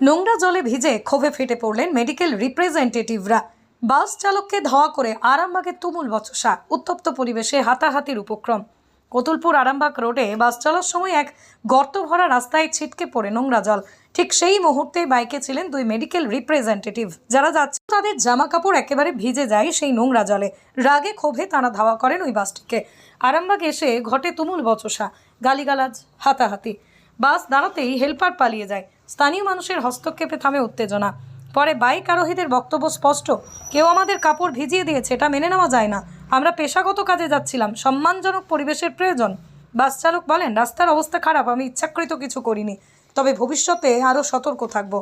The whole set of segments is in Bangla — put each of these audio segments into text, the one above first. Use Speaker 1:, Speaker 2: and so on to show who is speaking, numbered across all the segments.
Speaker 1: নোংরা জলে ভিজে ক্ষোভে ফেটে পড়লেন মেডিকেল রিপ্রেজেন্টেটিভরা। বাস চালককে ধাওয়া করে আরামবাগের তুমুল বচসা, উত্তপ্ত পরিবেশে হাতাহাতির উপক্রম। কতুলপুর আরামবাগ রোডে বাস চলার সময় এক গর্ত ভরা রাস্তায় ছিটকে পড়ে নোংরা জল। ঠিক সেই মুহূর্তে বাইকে ছিলেন দুই মেডিকেল রিপ্রেজেন্টেটিভ। যারা যাচ্ছে তাদের জামা কাপড় একেবারে ভিজে যায় সেই নোংরা জলে। রাগে ক্ষোভে তারা ধাওয়া করেন ওই বাসটিকে। আরামবাগ এসে ঘটে তুমুল বচসা, গালিগালাজ, হাতাহাতি। বাস দাঁড়াতেই হেলপার পালিয়ে যায়। স্থানীয় মানুষের হস্তক্ষেপে থামে উত্তেজনা। পরে বাইক আরোহীদের বক্তব্য স্পষ্ট, কেউ আমাদের কাপড় ভিজিয়ে দিয়েছে, এটা মেনে নেওয়া যায় না। আমরা পেশাগত কাজে যাচ্ছিলাম, সম্মানজনক পরিবেশের প্রয়োজন। বাস চালক বলেন, রাস্তার অবস্থা খারাপ, আমি ইচ্ছাকৃত কিছু করিনি। তবে ভবিষ্যতে আরও সতর্ক থাকব।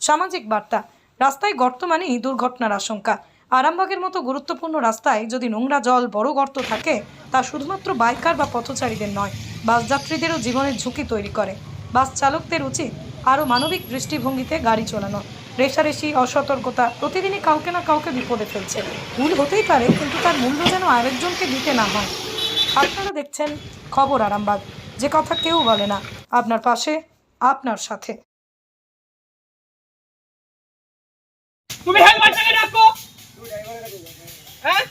Speaker 1: সামাজিক বার্তা, রাস্তায় গর্ত মানেই দুর্ঘটনার আশঙ্কা। আরামবাগের মতো গুরুত্বপূর্ণ রাস্তায় যদি নোংরা জল, বড় গর্ত থাকে, তা শুধুমাত্র বাইকার বা পথচারীদের নয় বাস যাত্রীদেরও জীবনের ঝুঁকি তৈরি করে। বাস চালকদের উচিত আরও মানবিক দৃষ্টিভঙ্গিতে গাড়ি চালানো। রেশারেশি অসতর্কতা প্রতিদিনই কাউকে না কাউকে বিপদে ফেলছে। ভুল হতেই পারে কিন্তু তার মূল্য যেন আরেকজনকে দিতে না হয়। আপনারা দেখছেন খবর আরামবাগ। যে কথা কেউ বলে না আপনার পাশে আপনার সাথে।
Speaker 2: তুমি হ্যাঁ?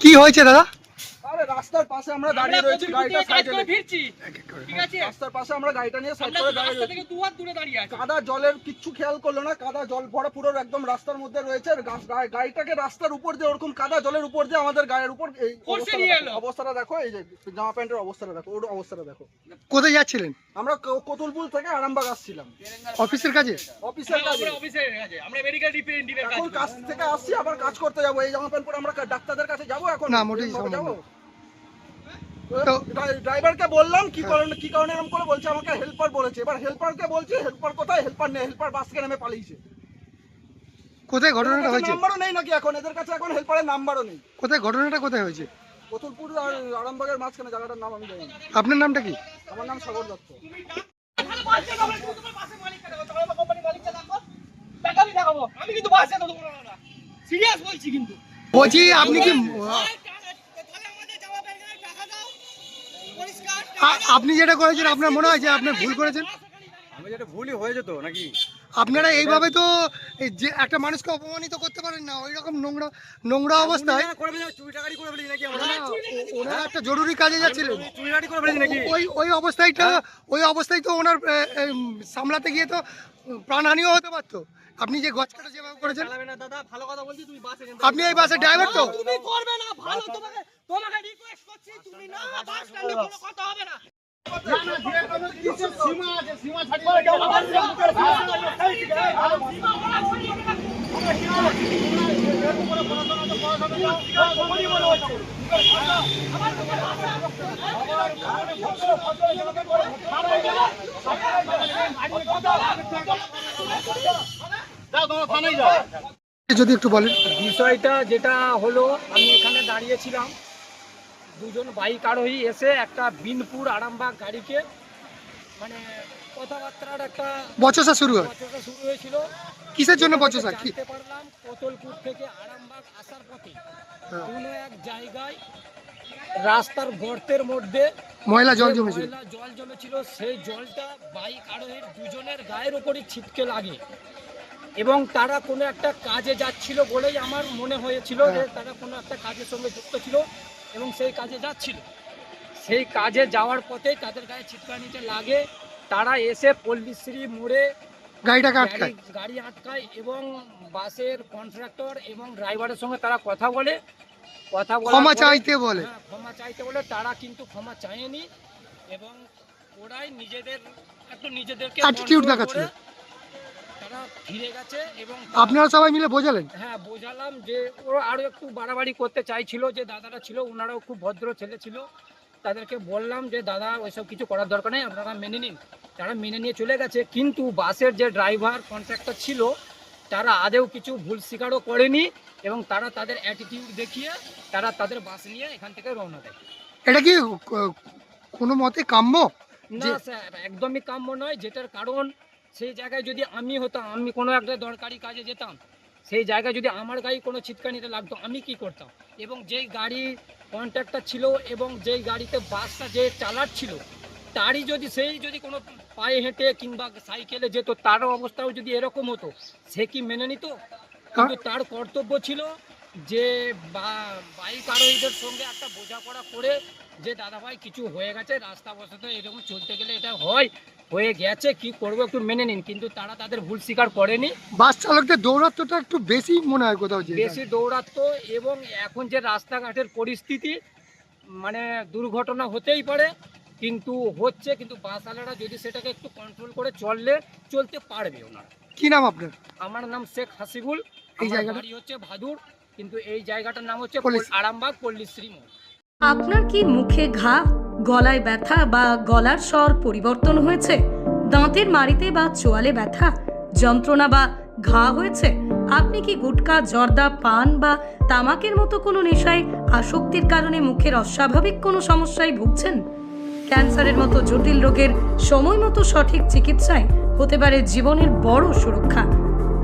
Speaker 3: কি হয়েছে দাদা?
Speaker 4: আরে রাস্তার পাশে আমরা দাঁড়িয়ে রয়েছি গাড়িটা সাইডে
Speaker 2: ফিরছি। ঠিক আছে?
Speaker 4: রাস্তার পাশে আমরা গাড়িটা নিয়ে সাইড করে দাঁড়িয়ে রয়েছি।
Speaker 2: থেকে হাত দূরে দাঁড়িয়ে আছি।
Speaker 4: কাদা জলের কিচ্ছু খেয়াল করল না কাদা জল ভরা পুরো একদম রাস্তার মধ্যে রয়েছে। আর গা- গা- গাড়িটাকে রাস্তার উপর দিয়ে ওরকম কাদা জলের উপর দিয়ে আমাদের গায়ের উপর এই অবস্থাটা দেখো,
Speaker 2: এলো।
Speaker 4: অবস্থাটা দেখো এই যে জামা প্যান্টের অবস্থাটা দেখো ওর অবস্থাটা দেখো।
Speaker 3: কোথায় যাচ্ছিলেন?
Speaker 4: আমরা ক- কতুলপুর থেকে আরামবাগ আসছিলাম।
Speaker 3: অফিসের কাজে?
Speaker 4: অফিসের কাজে।
Speaker 2: আমরা অফিসে আমরা মেডিকেল রিপ্রেজেন্টেটিভের কাজ
Speaker 4: এখন কাজ থেকে আসছি আবার কাজ করতে যাব। এই জামা প্যান্ট পরে আমরা ডাক্তারদের কাছে যাব এখন।
Speaker 3: না, মোটেই
Speaker 4: যাব? ড্রাইভারকে বললাম কি কারণে কি কারণে এরকম করে বলছে আমাকে হেল্পার বলেছে। এবার হেল্পারকে বলছে হেল্পার কোথায়? হেল্পার নেই হেল্পার বাস থেকে নেমে পালিয়েছে।
Speaker 3: কোথায় ঘটনাটা হয়েছে?
Speaker 4: নাম্বারও নেই নাকি এখন? এদের কাছে এখন হেল্পারের নাম্বারও নেই।
Speaker 3: কোথায় ঘটনাটা কোথায় হয়েছে?
Speaker 4: কতুলপুর আর আরামবাগের মাঝখানে জায়গাটার নাম আমি জানি
Speaker 3: আপনার নামটা কি?
Speaker 4: আমার নাম সাগর দত্ত।
Speaker 2: আমি কিন্তু বাসে না। সিরিয়াস বলছি কিন্তু।
Speaker 3: বলছি আপনি কি আপনি যেটা করেছেন আপনার মনে হয় যে আপনি ভুল করেছেন?
Speaker 5: আমি যেটা ভুলই হয়ে যেত নাকি?
Speaker 3: আপনারা এইভাবে তো যে একটা মানুষকে অপমানিত করতে পারেন না ওই রকম নোংরা নোংরা অবস্থায় ওনারা একটা জরুরি কাজে যাচ্ছিলেন। ওই ওই অবস্থায়টা ওই অবস্থায় তো ওনার সামলাতে গিয়ে তো প্রাণহানিও হতে পারতো। আপনি যে গছ কাটা যেভাবে করেছেন?
Speaker 5: চালাবে না দাদা ভালো কথা বলছি তুমি বাসে
Speaker 3: আপনি এই বাসের ড্রাইভার তো?
Speaker 2: তুমি করবে না ভালো তোমাকে তোমাকে রিকোয়েস্ট করছি তুমি না বাস স্ট্যান্ডে কোনো কথা হবে না।
Speaker 3: যদি একটু বলেন
Speaker 6: বিষয়টা যেটা হলো আমি এখানে দাঁড়িয়েছিলাম। দুজন বাইক আরোহী এসে একটা বিনপুর আরামবাগ গাড়িকে মানে কথাবার্তার একটা
Speaker 3: বচসা শুরু হয়।
Speaker 6: বচসা শুরু হয়েছিল।
Speaker 3: কিসের জন্য বচসা? কি?
Speaker 6: পারলাম কতলপুর থেকে আরামবাগ আসার পথে।
Speaker 3: হ্যাঁ।
Speaker 6: কোনো এক জায়গায় রাস্তার গর্তের মধ্যে
Speaker 3: ময়লা জল জমেছিল।
Speaker 6: ময়লা জল জমেছিল সেই জলটা বাইক আরোহীর দুজনের গায়ের ওপরই ছিটকে লাগে। এবং তারা কোনো একটা কাজে যাচ্ছিল বলেই আমার মনে হয়েছিল যে
Speaker 3: হ্যাঁ।
Speaker 6: তারা কোনো একটা কাজের সঙ্গে যুক্ত ছিল এবং সেই কাজে যাচ্ছিল সেই কাজে যাওয়ার পথেই তাদের গায়ে ছিটকানিতে লাগে তারা এসে পল্লীশ্রী মোড়ে
Speaker 3: গাড়িটাকে
Speaker 6: গাড়ি
Speaker 3: আটকায়
Speaker 6: গাড়ি আটকায় এবং বাসের কন্ট্রাক্টর এবং ড্রাইভারের সঙ্গে তারা কথা বলে কথা বলার
Speaker 3: ক্ষমা চাইতে বলে
Speaker 6: হ্যাঁ, ক্ষমা চাইতে বলে তারা কিন্তু ক্ষমা চায়নি এবং ওরাই নিজেদের একটু নিজেদেরকে
Speaker 3: দেখাচ্ছিল।
Speaker 6: করে তারা গেছে এবং
Speaker 3: আপনারা সবাই মিলে বোঝালেন?
Speaker 6: হ্যাঁ বোঝালাম যে ওরা আরও একটু বাড়াবাড়ি করতে চাইছিল যে দাদারা ছিল ওনারাও খুব ভদ্র ছেলে ছিল। তাদেরকে বললাম যে দাদা ওইসব কিছু করার দরকার নেই আপনারা মেনে নিন। তারা মেনে নিয়ে চলে গেছে কিন্তু বাসের যে ড্রাইভার কন্ট্রাক্টর ছিল তারা আদেও কিছু ভুল স্বীকারও করেনি এবং তারা তাদের অ্যাটিটিউড দেখিয়ে তারা তাদের বাস নিয়ে এখান থেকে রওনা দেয়।
Speaker 3: এটা কি ক- কোনো মতে কাম্য?
Speaker 6: না স্যার একদমই কাম্য নয় যেটার কারণ সেই জায়গায় যদি আমি হতাম আমি কোনো একটা দরকারি কাজে যেতাম সেই জায়গায় যদি আমার গাড়ি কোনো ছিটকানিতে লাগতো আমি কি করতাম? এবং যেই গাড়ি কন্ট্রাক্টর ছিল এবং যেই গাড়িতে বাসটা যে চালাচ্ছিল তারই যদি সেই যদি কোনো পায়ে হেঁটে কিংবা সাইকেলে যেত তার অবস্থাও যদি এরকম হতো সে কি মেনে নিত? কিন্তু তার কর্তব্য ছিল যে বা- বাইক আরোহীদের সঙ্গে একটা বোঝাপড়া করে যে দাদাভাই কিছু হয়ে গেছে রাস্তা বসাতে এরকম চলতে গেলে এটা হয়। হয়ে গেছে কি করব একটু মেনে নিন কিন্তু তারা তাদের ভুল স্বীকার করেনি।
Speaker 3: বাস চালকদের দৌরাত্মটা একটু বেশি মনে হয় কোথাও
Speaker 6: বেশি দৌরাত্ম এবং এখন যে রাস্তাঘাটের পরিস্থিতি মানে দুর্ঘটনা হতেই পারে কিন্তু হচ্ছে কিন্তু বাস বাসওয়ালারা যদি সেটাকে একটু কন্ট্রোল করে চললে চলতে পারবে ওনারা।
Speaker 3: কি নাম আপনার?
Speaker 6: আমার নাম শেখ হাসিবুল
Speaker 3: এই জায়গাটা?
Speaker 6: হচ্ছে ভাদুর কিন্তু এই জায়গাটার নাম হচ্ছে আরামবাগ পল্লীশ্রী মোড়।
Speaker 1: আপনার কি মুখে ঘা, গলায় ব্যথা বা গলার স্বর পরিবর্তন হয়েছে? দাঁতের মাড়িতে বা চোয়ালে ব্যথা, যন্ত্রণা বা ঘা হয়েছে? আপনি কি গুটকা, জর্দা, পান বা তামাকের মতো কোনো নেশায় আসক্তির কারণে মুখের অস্বাভাবিক কোনো সমস্যায় ভুগছেন? ক্যান্সারের মতো জটিল রোগের সময় মতো সঠিক চিকিৎসায় হতে পারে জীবনের বড় সুরক্ষা।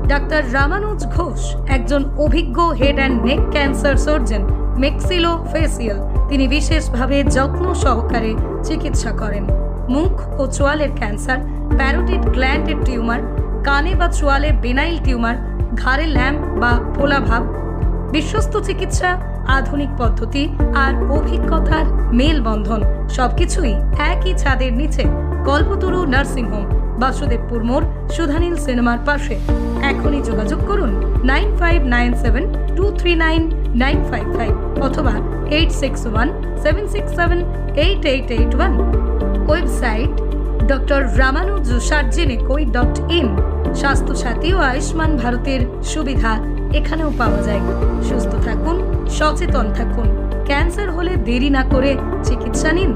Speaker 1: ডাক্তার রামানুজ ঘোষ, একজন অভিজ্ঞ head and neck cancer surgeon maxillo facial তিনি বিশেষভাবে যত্ন সহকারে চিকিৎসা করেন। মুখ ও চোয়ালের ক্যান্সার, প্যারোটিড গ্ল্যান্ডের টিউমার, কানে বা চোয়ালে বেনাইল টিউমার, ঘাড়ে ল্যাম্প বা ফোলাভাব, বিশ্বস্ত চিকিৎসা, আধুনিক পদ্ধতি আর অভিজ্ঞতার মেলবন্ধন সবকিছুই একই ছাদের নিচে কল্পতরু নার্সিংহোম বাসুদেবপুর মোড়, সুধানীল সিনেমার পাশে। এখনই যোগাযোগ করুন nine five nine seven two three nine nine five five অথবা eight six one seven six seven eight eight eight one website doctor Ramanuj সার্জেনেকোই dot in Swasthya Sathi ও আয়ুষ্মান ভারতের সুবিধা এখানেও পাওয়া যায়। সুস্থ থাকুন, সচেতন থাকুন। ক্যান্সার হলে দেরি না করে চিকিৎসা নিন।